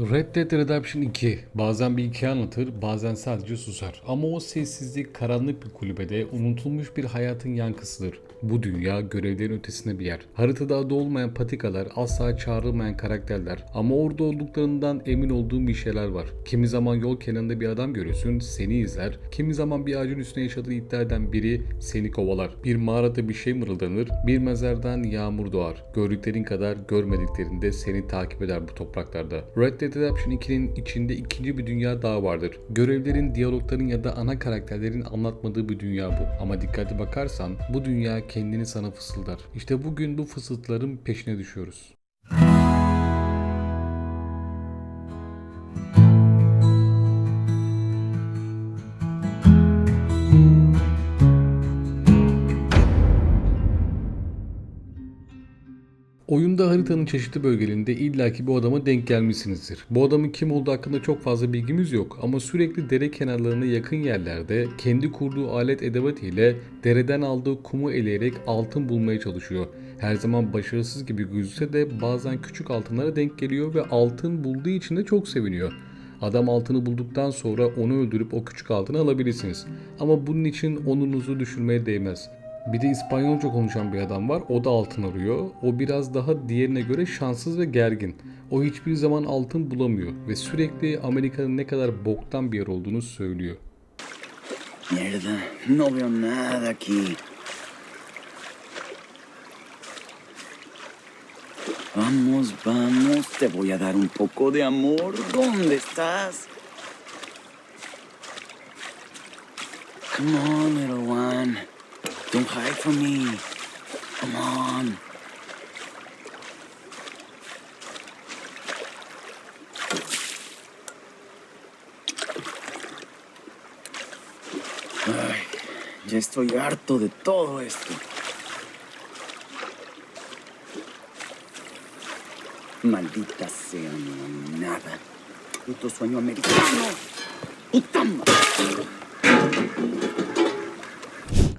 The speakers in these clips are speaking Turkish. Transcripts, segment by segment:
Red Dead Redemption 2 bazen bir hikaye anlatır, bazen sadece susar. Ama o sessizlik karanlık bir kulübede unutulmuş bir hayatın yankısıdır. Bu dünya görevlerin ötesinde bir yer. Haritada adı olmayan patikalar, asla çağrılmayan karakterler ama orada olduklarından emin olduğum bir şeyler var. Kimi zaman yol kenarında bir adam görürsün, seni izler. Kimi zaman bir ağacın üstüne yaşadığı iddia eden biri seni kovalar. Bir mağarada bir şey mırıldanır, bir mezardan yağmur doğar. Gördüklerin kadar görmediklerinde seni takip eder bu topraklarda. Red Dead Redemption 2'nin içinde ikinci bir dünya daha vardır. Görevlerin, diyalogların ya da ana karakterlerin anlatmadığı bir dünya bu. Ama dikkatli bakarsan bu dünya kendini sana fısıldar. İşte bugün bu fısıltıların peşine düşüyoruz. Oyunda haritanın çeşitli bölgelerinde illaki bu adama denk gelmişsinizdir. Bu adamın kim olduğu hakkında çok fazla bilgimiz yok ama sürekli dere kenarlarına yakın yerlerde kendi kurduğu alet edevat ile dereden aldığı kumu eleyerek altın bulmaya çalışıyor. Her zaman başarısız gibi gözükse de bazen küçük altınlara denk geliyor ve altın bulduğu için de çok seviniyor. Adam altını bulduktan sonra onu öldürüp o küçük altını alabilirsiniz. Ama bunun için onunuzu düşürmeye değmez. Bir de İspanyolca konuşan bir adam var. O da altın arıyor. O biraz daha diğerine göre şanssız ve gergin. O hiçbir zaman altın bulamıyor ve sürekli Amerika'nın ne kadar boktan bir yer olduğunu söylüyor. Mierda, no veo nada aquí. Vamos, vamos, te voy a dar un poco de amor. ¿Dónde estás? Come on, little one. Don't hide from me. Come on. Ay, ya estoy harto de todo esto. Maldita sea, hay nada. Puto sueño americano. Puta.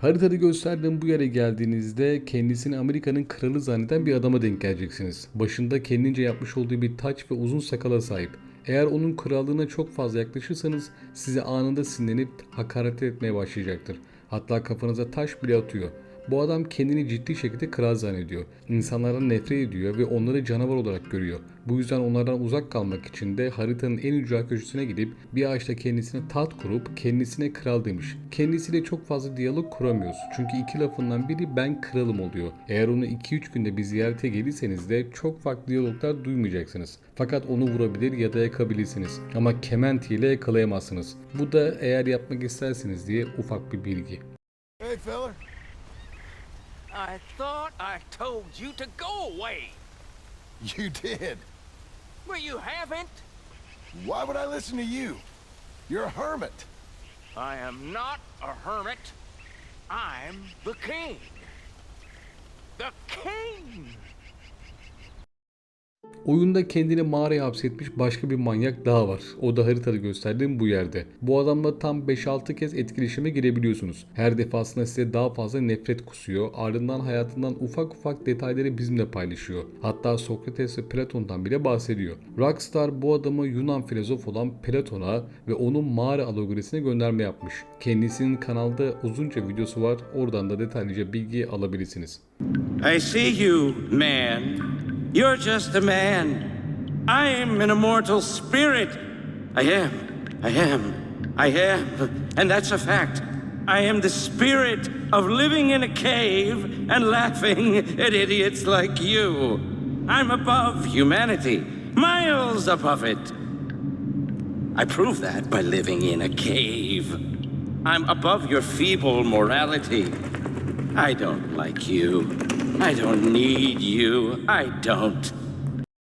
Haritada gösterdiğim bu yere geldiğinizde kendisini Amerika'nın kralı zanneden bir adama denk geleceksiniz. Başında kendince yapmış olduğu bir taç ve uzun sakala sahip. Eğer onun krallığına çok fazla yaklaşırsanız size anında sinirlenip hakaret etmeye başlayacaktır. Hatta kafanıza taş bile atıyor. Bu adam kendini ciddi şekilde kral zannediyor. İnsanlardan nefret ediyor ve onları canavar olarak görüyor. Bu yüzden onlardan uzak kalmak için de haritanın en ücra köşesine gidip bir ağaçta kendisine taht kurup kendisine kral demiş. Kendisiyle çok fazla diyalog kuramıyoruz. Çünkü iki lafından biri ben kralım oluyor. Eğer onu 2-3 günde bir ziyarete gelirseniz de çok farklı diyaloglar duymayacaksınız. Fakat onu vurabilir ya da yakabilirsiniz. Ama kement ile yakalayamazsınız. Bu da eğer yapmak isterseniz diye ufak bir bilgi. I thought I told you to go away. You did. Well, you haven't. Why would I listen to you? You're a hermit. I am not a hermit. I'm the king. The king! Oyunda kendini mağaraya hapsetmiş başka bir manyak daha var. O da haritada gösterdiğim bu yerde. Bu adamla tam 5-6 kez etkileşime girebiliyorsunuz. Her defasında size daha fazla nefret kusuyor. Ardından hayatından ufak ufak detayları bizimle paylaşıyor. Hatta Sokrates ve Platon'dan bile bahsediyor. Rockstar bu adamı Yunan filozof olan Platon'a ve onun mağara alegorisine gönderme yapmış. Kendisinin kanalda uzunca videosu var. Oradan da detaylıca bilgi alabilirsiniz. I see you, man. You're just a man. I am an immortal spirit. I am. I am. I am. And that's a fact. I am the spirit of living in a cave and laughing at idiots like you. I'm above humanity, miles above it. I prove that by living in a cave. I'm above your feeble morality. I don't like you. I don't need you. I don't.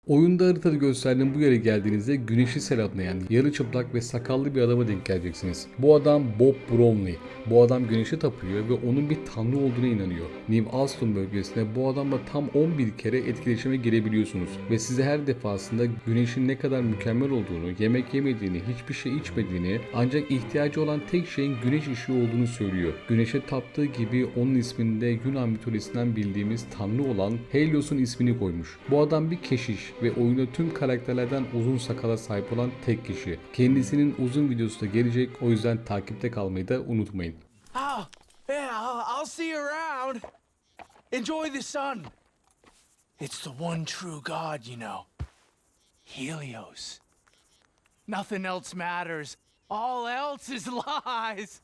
Oyunda haritada gösterdiğim bu yere geldiğinizde güneşi selamlayan yarı çıplak ve sakallı bir adama denk geleceksiniz. Bu adam Bob Bromley. Bu adam güneşe tapıyor ve onun bir tanrı olduğuna inanıyor. New Alston bölgesinde bu adamla tam 11 kere etkileşime girebiliyorsunuz ve size her defasında güneşin ne kadar mükemmel olduğunu, yemek yemediğini, hiçbir şey içmediğini ancak ihtiyacı olan tek şeyin güneş ışığı olduğunu söylüyor. Güneşe taptığı gibi onun isminde Yunan mitolojisinden bildiğimiz tanrı olan Helios'un ismini koymuş. Bu adam bir keşiş ve oyunda tüm karakterlerden uzun sakala sahip olan tek kişi. Kendisinin uzun videosu da gelecek o yüzden takipte kalmayı da unutmayın. Oh, yeah, I'll, see you around. Enjoy the sun. It's the one true God, you know. Helios. Nothing else matters. All else is lies.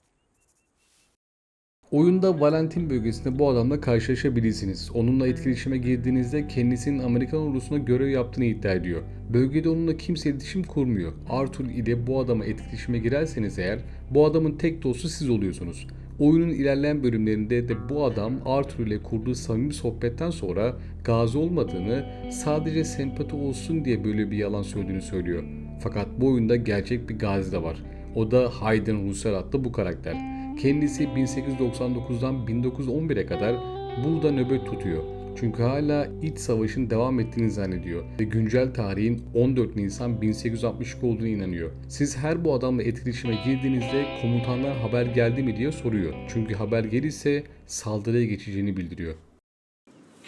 Oyunda Valentin bölgesinde bu adamla karşılaşabilirsiniz. Onunla etkileşime girdiğinizde kendisinin Amerikan ordusuna görev yaptığını iddia ediyor. Bölgede onunla kimse iletişim kurmuyor. Arthur ile bu adama etkileşime girerseniz eğer bu adamın tek dostu siz oluyorsunuz. Oyunun ilerleyen bölümlerinde de bu adam Arthur ile kurduğu samimi sohbetten sonra gazi olmadığını, sadece sempati olsun diye böyle bir yalan söylediğini söylüyor. Fakat bu oyunda gerçek bir gazi de var. O da Hayden Russell adlı bu karakter. Kendisi 1899'dan 1911'e kadar burada nöbet tutuyor. Çünkü hala iç savaşın devam ettiğini zannediyor ve güncel tarihin 14 Nisan 1862 olduğunu inanıyor. Siz her bu adamla etkileşime girdiğinizde komutanlar haber geldi mi diye soruyor. Çünkü haber gelirse saldırıya geçeceğini bildiriyor.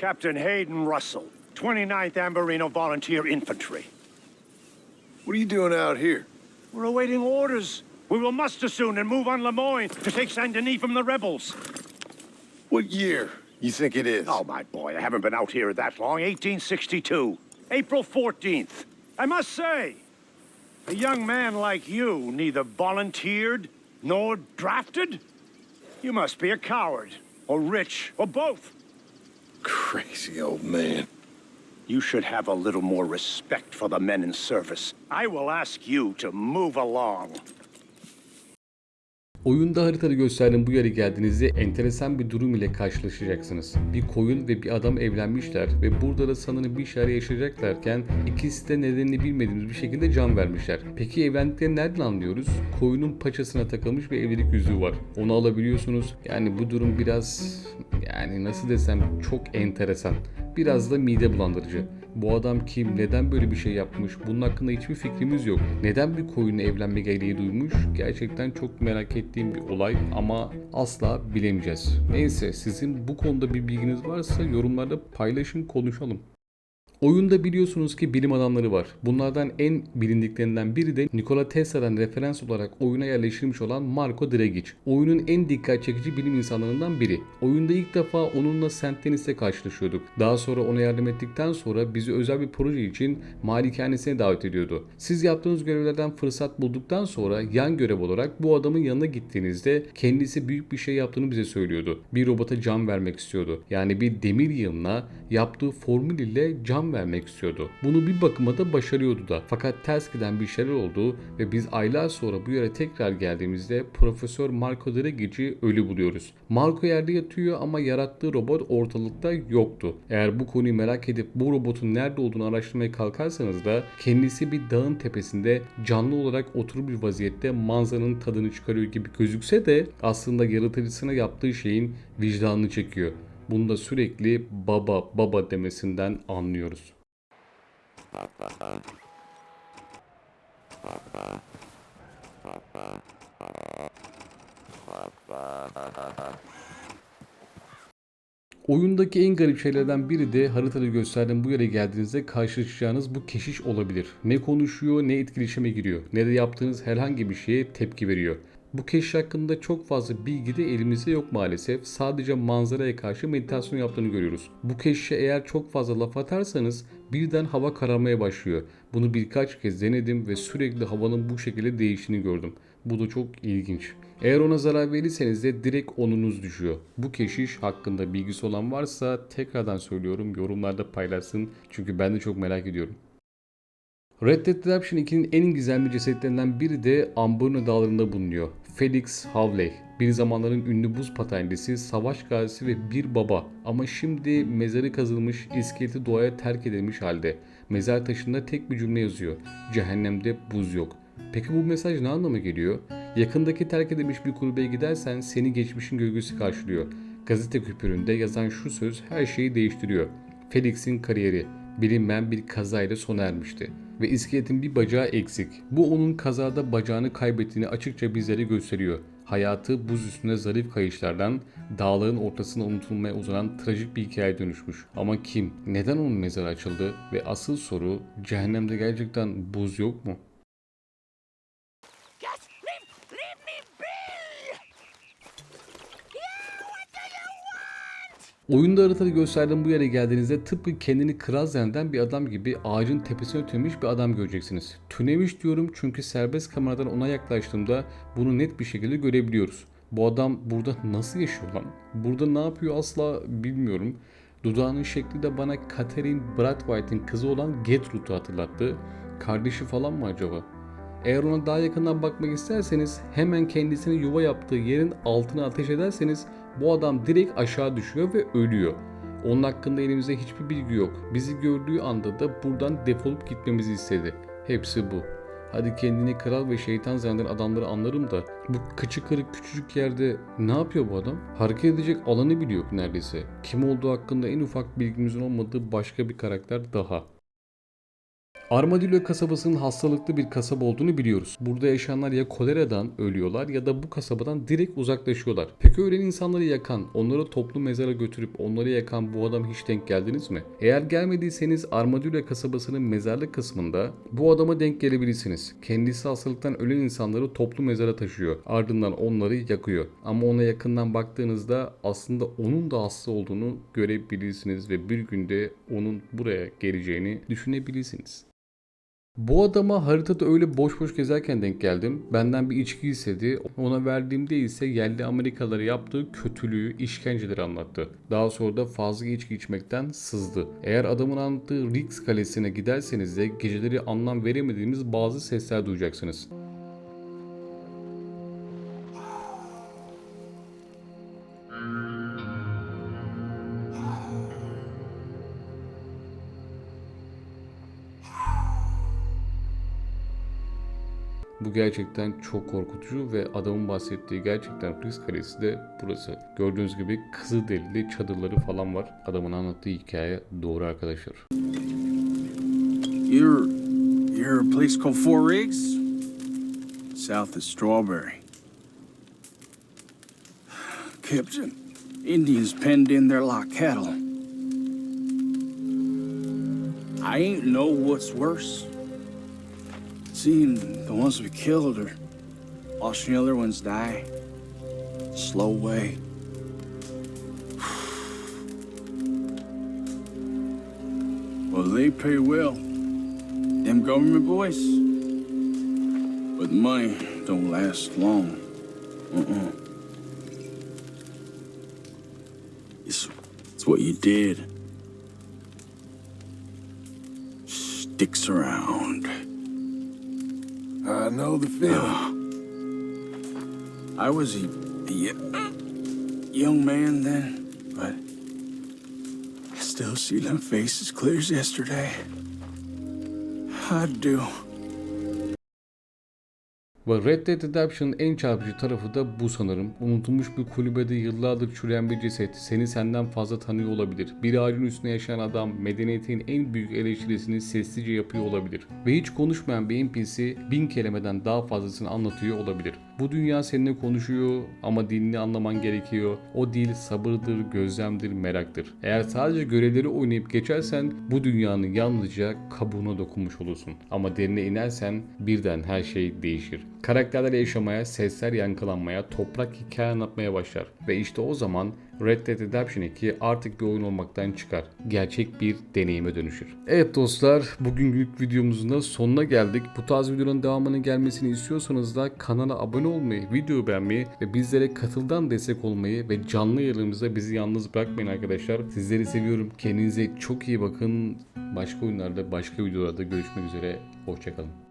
Captain Hayden Russell, 29th Amberino Volunteer Infantry. What are you doing out here? We're awaiting orders. We will muster soon and move on Lemoyne to take Saint Denis from the rebels. What year you think it is? Oh, my boy, I haven't been out here that long. 1862, April 14th. I must say, a young man like you neither volunteered nor drafted? You must be a coward, or rich, or both. Crazy old man. You should have a little more respect for the men in service. I will ask you to move along. Oyunda haritada gösterdiğim bu yere geldiğinizde enteresan bir durum ile karşılaşacaksınız. Bir koyun ve bir adam evlenmişler ve burada da sanırım bir şeyler yaşayacaklarken ikisi de nedenini bilmediğimiz bir şekilde can vermişler. Peki evlendiklerini nereden anlıyoruz? Koyunun paçasına takılmış bir evlilik yüzüğü var. Onu alabiliyorsunuz. Yani bu durum biraz yani nasıl desem çok enteresan. Biraz da mide bulandırıcı. Bu adam kim? Neden böyle bir şey yapmış? Bunun hakkında hiçbir fikrimiz yok. Neden bir koyunla evlenme gereği duymuş? Gerçekten çok merak ettiğim bir olay ama asla bilemeyeceğiz. Neyse sizin bu konuda bir bilginiz varsa yorumlarda paylaşın konuşalım. Oyunda biliyorsunuz ki bilim adamları var. Bunlardan en bilindiklerinden biri de Nikola Tesla'dan referans olarak oyuna yerleştirilmiş olan Marco Dragic. Oyunun en dikkat çekici bilim insanlarından biri. Oyunda ilk defa onunla St. Denis'te karşılaşıyorduk. Daha sonra ona yardım ettikten sonra bizi özel bir proje için malikanesine davet ediyordu. Siz yaptığınız görevlerden fırsat bulduktan sonra yan görev olarak bu adamın yanına gittiğinizde kendisi büyük bir şey yaptığını bize söylüyordu. Bir robota can vermek istiyordu. Yani bir demir yığınına yaptığı formül ile can vermek istiyordu. Bunu bir bakıma da başarıyordu da. Fakat ters giden bir şeyler oldu ve biz aylar sonra bu yere tekrar geldiğimizde Profesör Marco Dragic'i ölü buluyoruz. Marco yerde yatıyor ama yarattığı robot ortalıkta yoktu. Eğer bu konuyu merak edip bu robotun nerede olduğunu araştırmaya kalkarsanız da kendisi bir dağın tepesinde canlı olarak oturur bir vaziyette manzaranın tadını çıkarıyor gibi gözükse de aslında yaratıcısına yaptığı şeyin vicdanını çekiyor. Bunu da sürekli baba baba demesinden anlıyoruz. Oyundaki en garip şeylerden biri de haritada gösterdiğim bu yere geldiğinizde karşılaşacağınız bu keşiş olabilir. Ne konuşuyor, ne etkileşime giriyor, ne de yaptığınız herhangi bir şeye tepki veriyor. Bu keşiş hakkında çok fazla bilgi de elimizde yok maalesef. Sadece manzaraya karşı meditasyon yaptığını görüyoruz. Bu keşişe eğer çok fazla laf atarsanız birden hava kararmaya başlıyor. Bunu birkaç kez denedim ve sürekli havanın bu şekilde değiştiğini gördüm. Bu da çok ilginç. Eğer ona zarar verirseniz de direkt onunuz düşüyor. Bu keşiş hakkında bilgisi olan varsa tekrardan söylüyorum yorumlarda paylaşsın. Çünkü ben de çok merak ediyorum. Red Dead Redemption 2'nin en gizemli cesetlerinden biri de Amberno dağlarında bulunuyor. Felix Havley, bir zamanların ünlü buz patenlisi, savaş gazisi ve bir baba. Ama şimdi mezarı kazılmış, iskeleti doğaya terk edilmiş halde. Mezar taşında tek bir cümle yazıyor. Cehennemde buz yok. Peki bu mesaj ne anlama geliyor? Yakındaki terk edilmiş bir kulübeye gidersen seni geçmişin gölgesi karşılıyor. Gazete küpüründe yazan şu söz her şeyi değiştiriyor. Felix'in kariyeri bilinmeyen bir kazayla sona ermişti ve iskeletin bir bacağı eksik. Bu onun kazada bacağını kaybettiğini açıkça bizlere gösteriyor. Hayatı buz üstünde zarif kayışlardan dağların ortasına unutulmaya uzanan trajik bir hikaye dönüşmüş. Ama kim, neden onun mezarı açıldı ve asıl soru cehennemde gerçekten buz yok mu? Oyunda haritada gösterdiğim bu yere geldiğinizde tıpkı kendini kral zanneden bir adam gibi ağacın tepesine tünemiş bir adam göreceksiniz. Tünemiş diyorum çünkü serbest kameradan ona yaklaştığımda bunu net bir şekilde görebiliyoruz. Bu adam burada nasıl yaşıyor lan? Burada ne yapıyor asla bilmiyorum. Dudağının şekli de bana Catherine Brathwaite'in kızı olan Gertrude'u hatırlattı. Kardeşi falan mı acaba? Eğer ona daha yakından bakmak isterseniz hemen kendisine yuva yaptığı yerin altına ateş ederseniz bu adam direkt aşağı düşüyor ve ölüyor. Onun hakkında elimizde hiçbir bilgi yok. Bizi gördüğü anda da buradan defolup gitmemizi istedi. Hepsi bu. Hadi kendini kral ve şeytan zanneden adamları anlarım da bu kıçı kırık küçücük yerde ne yapıyor bu adam? Hareket edecek alanı bile yok neredeyse. Kim olduğu hakkında en ufak bilgimizin olmadığı başka bir karakter daha. Armadillo kasabasının hastalıklı bir kasaba olduğunu biliyoruz. Burada yaşayanlar ya koleradan ölüyorlar ya da bu kasabadan direkt uzaklaşıyorlar. Peki ölen insanları yakan, onları toplu mezara götürüp onları yakan bu adam hiç denk geldiniz mi? Eğer gelmediyseniz Armadillo kasabasının mezarlık kısmında bu adama denk gelebilirsiniz. Kendisi hastalıktan ölen insanları toplu mezara taşıyor. Ardından onları yakıyor. Ama ona yakından baktığınızda aslında onun da hasta olduğunu görebilirsiniz ve bir günde onun buraya geleceğini düşünebilirsiniz. Bu adama haritada öyle boş boş gezerken denk geldim. Benden bir içki istedi. Ona verdiğimde ise yerli Amerikalılara yaptığı kötülüğü, işkenceleri anlattı. Daha sonra da fazla içki içmekten sızdı. Eğer adamın anlattığı Riggs Kalesi'ne giderseniz de geceleri anlam veremediğimiz bazı sesler duyacaksınız. Gerçekten çok korkutucu ve adamın bahsettiği gerçekten Riggs Kalesi de burası. Gördüğünüz gibi Kızılderili çadırları falan var. Adamın anlattığı hikaye doğru arkadaşlar. You're you're a place called Four Rigs? South of Strawberry. Captain, Indians penned in there like cattle. I ain't know what's worse. Seeing the ones we killed or watching the other ones die. Slow way. Well, they pay well. Them government boys. But money don't last long. Uh-uh. It's, it's what you did. Sticks around. I know the feeling. I was a young man then, but I still see them faces clear as yesterday. I do. Ve Red Dead Redemption'ın en çarpıcı tarafı da bu sanırım. Unutulmuş bir kulübede yıllardır çürüyen bir ceset seni senden fazla tanıyor olabilir. Bir ağacın üstünde yaşayan adam medeniyetin en büyük eleştirisini sessizce yapıyor olabilir. Ve hiç konuşmayan bir NPC bin kelimeden daha fazlasını anlatıyor olabilir. Bu dünya seninle konuşuyor ama dilini anlaman gerekiyor. O dil sabırdır, gözlemdir, meraktır. Eğer sadece görevleri oynayıp geçersen bu dünyanın yalnızca kabuğuna dokunmuş olursun. Ama derine inersen birden her şey değişir. Karakterler yaşamaya, sesler yankılanmaya, toprak hikaye anlatmaya başlar. Ve işte o zaman Red Dead Redemption 2 artık bir oyun olmaktan çıkar. Gerçek bir deneyime dönüşür. Evet dostlar bugünkü videomuzun da sonuna geldik. Bu tarz videoların devamının gelmesini istiyorsanız da kanala abone olmayı, videoyu beğenmeyi ve bizlere katıldan destek olmayı ve canlı yayınlarımızda bizi yalnız bırakmayın arkadaşlar. Sizleri seviyorum. Kendinize çok iyi bakın. Başka oyunlarda, başka videolarda görüşmek üzere. Hoşçakalın.